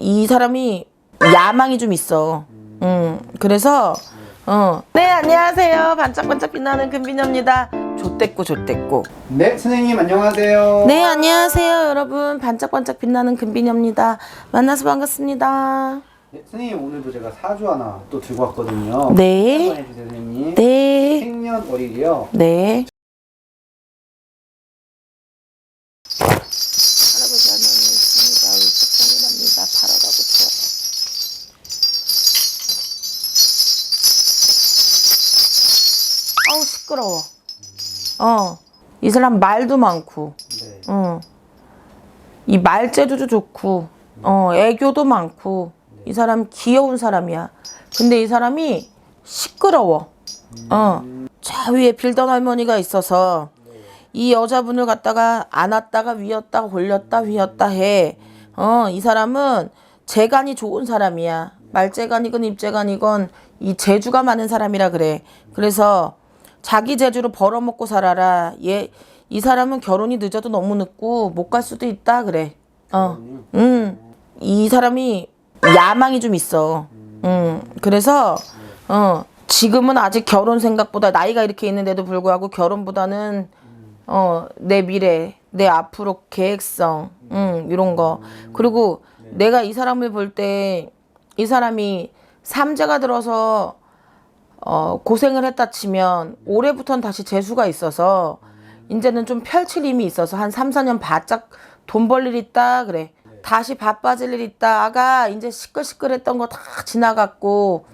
이 사람이 야망이 좀 있어. 음, 그래서 어. 네, 안녕하세요. 반짝반짝 빛나는 금비녀입니다. 좆됐고 좆됐고. 네, 선생님 안녕하세요. 네, 안녕하세요, 여러분. 반짝반짝 빛나는 금비녀입니다. 만나서 반갑습니다. 네, 선생님 오늘도 제가 사주 하나 또 들고 왔거든요. 네. 한번 해주세요, 선생님. 네. 생년 월일이요. 네. 아우 시끄러워. 어. 이 사람 말도 많고, 네. 어. 이 말재주도 좋고, 어, 애교도 많고, 이 사람 귀여운 사람이야. 근데 이 사람이 시끄러워. 어. 저 위에 빌던 할머니가 있어서 이 여자분을 갖다가 안았다가 위었다 올렸다 위었다 해. 어, 이 사람은 재간이 좋은 사람이야. 말재간이건 입재간이건 이 재주가 많은 사람이라 그래. 그래서 자기 재주로 벌어먹고 살아라. 얘, 이 사람은 결혼이 늦어도 너무 늦고 못 갈 수도 있다 그래. 어. 음. 이 사람이 야망이 좀 있어. 음. 그래서 어. 지금은 아직 결혼 생각보다 나이가 이렇게 있는데도 불구하고 결혼보다는 어, 내 미래, 내 앞으로 계획성, 음, 이런 거. 그리고 내가 이 사람을 볼 때 이 사람이 삼재가 들어서 어, 고생을 했다 치면 올해부터는 다시 재수가 있어서 이제는 좀 펼칠 힘이 있어서 한 3, 4년 바짝 돈 벌 일 있다 그래. 다시 바빠질 일 있다. 아가 이제 시끌시끌했던 거 다 지나갔고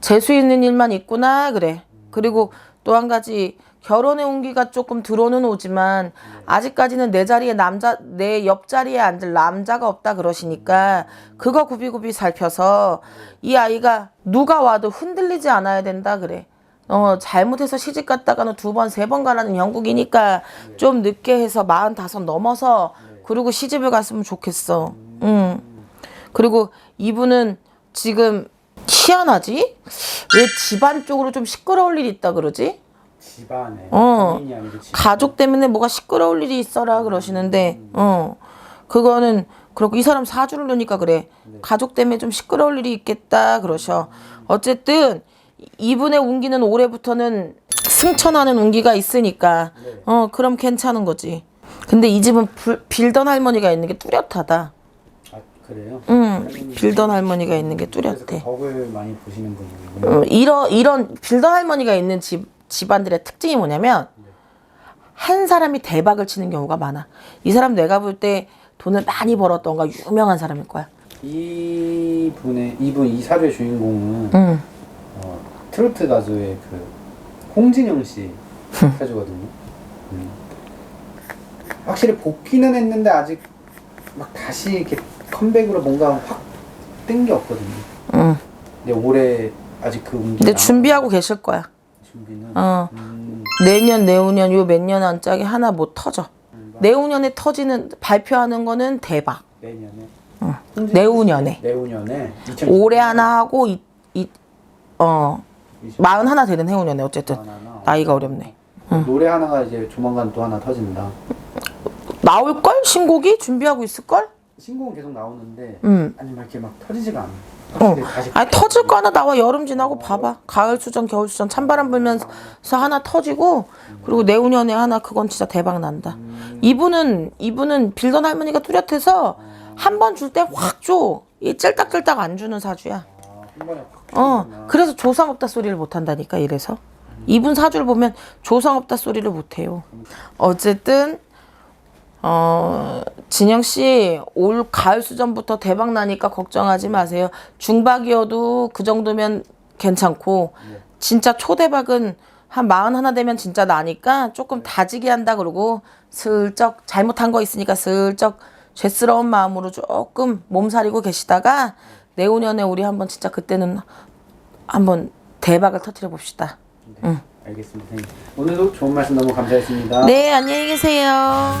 재수 있는 일만 있구나 그래. 그리고 또 한 가지 결혼의 온기가 조금 들어는 오지만 아직까지는 내 자리에 남자 내 옆자리에 앉을 남자가 없다 그러시니까 그거 구비구비 살펴서 이 아이가 누가 와도 흔들리지 않아야 된다 그래. 어 잘못해서 시집 갔다가는 두 번 세 번 가라는 영국이니까 좀 늦게 해서 마흔다섯 넘어서 그리고 시집을 갔으면 좋겠어. 음. 그리고 이분은 지금 희한하지? 왜 집안 쪽으로 좀 시끄러울 일이 있다 그러지? 집안에 어. 본인이 아니고 집. 가족 때문에 뭐가 시끄러울 일이 있어라 그러시는데, 어, 그거는 그렇고 이 사람 사주를 놓으니까 그래. 가족 때문에 좀 시끄러울 일이 있겠다 그러셔. 어쨌든 이분의 운기는 올해부터는 승천하는 운기가 있으니까, 어, 그럼 괜찮은 거지. 근데 이 집은 불- 빌던 할머니가 있는 게 뚜렷하다. 아, 그래요? 응, 빌던 할머니가 있는 게 뚜렷해. 덕을 많이 보시는 분이군요. 어, 이런 이런 빌던 할머니가 있는 집 집안들의 특징이 뭐냐면 한 사람이 대박을 치는 경우가 많아. 이 사람 내가 볼 때 돈을 많이 벌었던가 유명한 사람일 거야. 이 분의 이분 이 사주의 주인공은 응. 어, 트로트 가수의 그 홍진영 씨 사주거든요. 음. 확실히 복귀는 했는데 아직 막 다시 이렇게 컴백으로 뭔가 확뜬게 없거든요. 응. 근데 올해 아직 그 운기 근데 준비하고 계실 거야. 준비는 어. 음, 내년 내후년 요 몇 년 안짝에 하나 못 터져. 내후년에 터지는 발표하는 거는 대박. 내년에 내후년에. 내후년에 2020 올해 하나 하고 이 이 어 마흔 하나 되는 해후년에 어쨌든 하나나. 나이가 어렵네. 노래 하나가 이제 조만간 또 하나 터진다. 나올 걸 신곡이 준비하고 있을 걸? 신곡은 계속 나오는데 음. 아니 막 이렇게 막 터지지가 않아. 어. 다시 아니 터질 거 하나 나와 여름 지나고 봐봐. 가을 수전 겨울 수전 찬바람 불면서 하나 터지고 그리고 내후년에 하나 그건 진짜 대박 난다. 이분은 이분은 빌던 할머니가 뚜렷해서 한 번 줄 때 확 줘. 이 찔딱찔딱 안 주는 사주야. 아, 한 번에 확 어. 그래서 조상 없다 소리를 못 한다니까 이래서. 이분 사주를 보면 조상 없다 소리를 못 해요. 어쨌든 어 진영 씨 올 가을 수전부터 대박 나니까 걱정하지 마세요. 중박이어도 그 정도면 괜찮고 진짜 초대박은 한 마흔 하나 되면 진짜 나니까 조금 다지게 한다 그러고 슬쩍 잘못한 거 있으니까 슬쩍 죄스러운 마음으로 조금 몸살이고 계시다가 내후년에 우리 한번 진짜 그때는 한번 대박을 터뜨려 봅시다. 알겠습니다. 선생님. 오늘도 좋은 말씀 너무 감사했습니다. 네, 안녕히 계세요.